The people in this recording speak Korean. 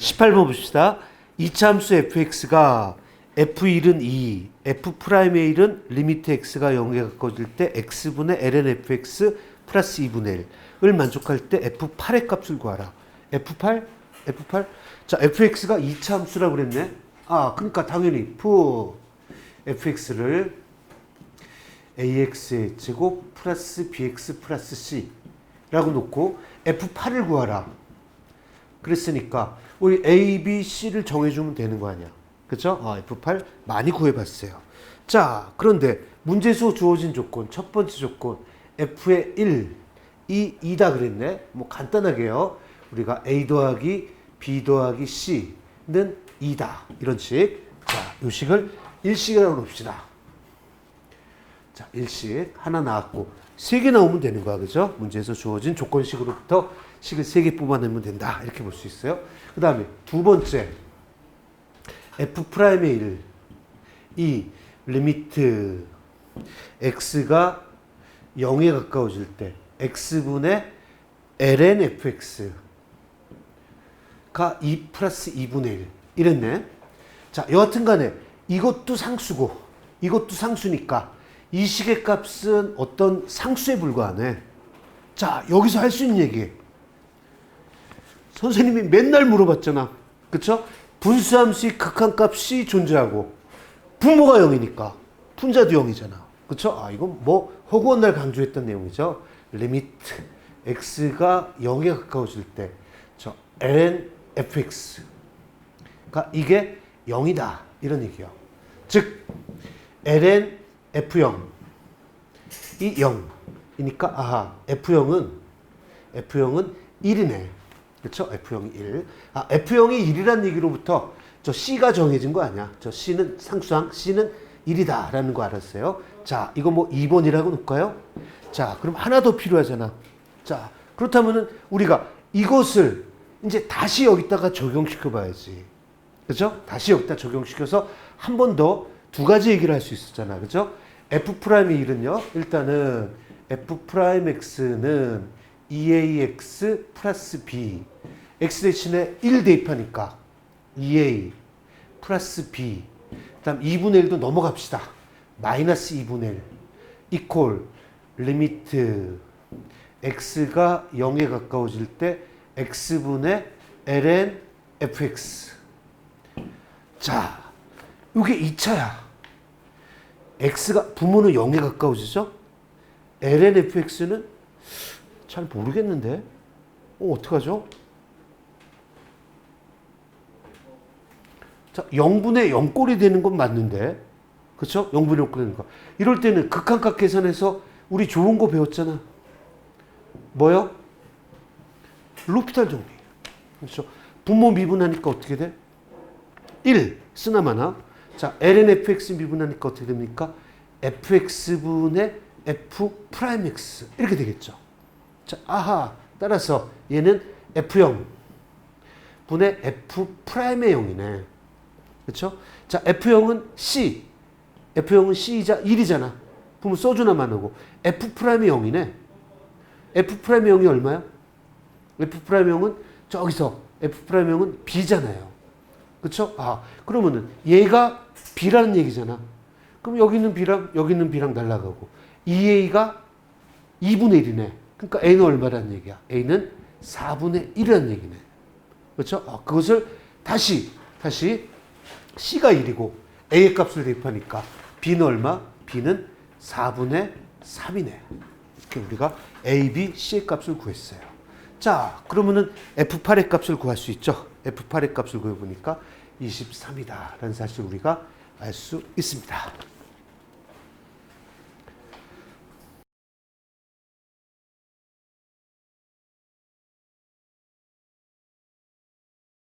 18번 봅시다. 이차함수 fx가 f1은 2, f 프라임의 1은 리미트 x가 0에 가까워질 때 x분의 ln fx 플러스 2분의 1을 만족할 때 f8의 값을 구하라. f8? f8? 자, fx가 이차함수라고 그랬네. 아, 그러니까 당연히 f fx를 ax의 제곱 플러스 bx 플러스 c라고 놓고 f8을 구하라. 그랬으니까 우리 A, B, C를 정해주면 되는 거 아니야. 그쵸? 어, F8 많이 구해봤어요. 자, 그런데 문제에서 주어진 조건, 첫 번째 조건, F의 1, 이 2다 그랬네. 뭐 간단하게요. 우리가 A 더하기 B 더하기 C는 2다. 이런 식. 자, 요 식을 1식이라고 봅시다. 자, 일식 하나 나왔고 세 개 나오면 되는 거야. 그죠? 문제에서 주어진 조건식으로부터 식을 세 개 뽑아내면 된다. 이렇게 볼 수 있어요. 그 다음에 두 번째 f 프라임의 1. 이 리미트 x가 0에 가까워질 때 x분의 ln fx가 2 플러스 2분의 1 이랬네. 자, 여하튼 간에 이것도 상수고 이것도 상수니까 이 식의 값은 어떤 상수에 불과하네. 자, 여기서 할 수 있는 얘기. 선생님이 맨날 물어봤잖아. 그쵸? 분수함수의 극한값이 존재하고 분모가 0이니까 분자도 0이잖아. 그쵸? 아, 이건 뭐 허구한 날 강조했던 내용이죠. 리미트 x가 0에 가까워질 때 저 ln fx가 이게 0이다. 이런 얘기요. 즉 ln f0 이 0이니까 아하 f0은 f0은 1이네. 그렇죠? F0이 1. 아, F0이 1이라는 얘기로부터 저 C가 정해진 거 아니야. 저 C는 상수항 C는 1이다 라는 거 알았어요. 자, 이거 뭐 2번이라고 놓을까요? 자, 그럼 하나 더 필요하잖아. 자, 그렇다면은 우리가 이것을 이제 다시 여기다가 적용시켜 봐야지. 그죠? 다시 여기다 적용시켜서 한 번 더 두 가지 얘기를 할 수 있었잖아. 그죠? F 프라임의 1은요. 일단은 F 프라임 X는 2ax 플러스 b x 대신에 1 대입하니까 2a 플러스 b 그 다음 2분의 1도 넘어갑시다. 마이너스 2분의 1 이퀄 리미트 x가 0에 가까워질 때 x분의 ln fx 자 이게 2차야. x가 부모는 0에 가까워지죠? ln fx는 잘 모르겠는데. 어, 어떡하죠? 자, 0분의 0꼴이 되는 건 맞는데. 그쵸? 0분의 0꼴이 되는 거. 이럴 때는 극한값 계산해서 우리 좋은 거 배웠잖아. 뭐요? 루피탈 정리. 그렇죠? 분모 미분하니까 어떻게 돼? 1 쓰나 마나. 자, ln fx 미분하니까 어떻게 됩니까? fx분의 f 프라임 x 이렇게 되겠죠. 자, 아하. 따라서 얘는 F0 분의 F 프라임의 0이네. 그렇죠? 자, F0은 C. F0은 C이자 1이잖아. 그러면 소주나만 오고 F 프라임의 0이네. F 프라임의 0이 얼마야? F 프라임의 0은 저기서 F 프라임의 0은 B잖아요. 그렇죠? 아, 그러면은 얘가 B라는 얘기잖아. 그럼 여기 있는 B랑 여기 있는 B랑 날라가고 2A가 2분의 1이네. 그러니까 A는 얼마라는 얘기야? A는 4분의 1이라는 얘기네. 그렇죠? 아, 그것을 다시 다시 C가 1이고 A의 값을 대입하니까 B는 얼마? B는 4분의 3이네. 이렇게 우리가 A, B, C의 값을 구했어요. 자, 그러면은 F8의 값을 구할 수 있죠. F8의 값을 구해보니까 23이다. 라는 사실 우리가 알 수 있습니다.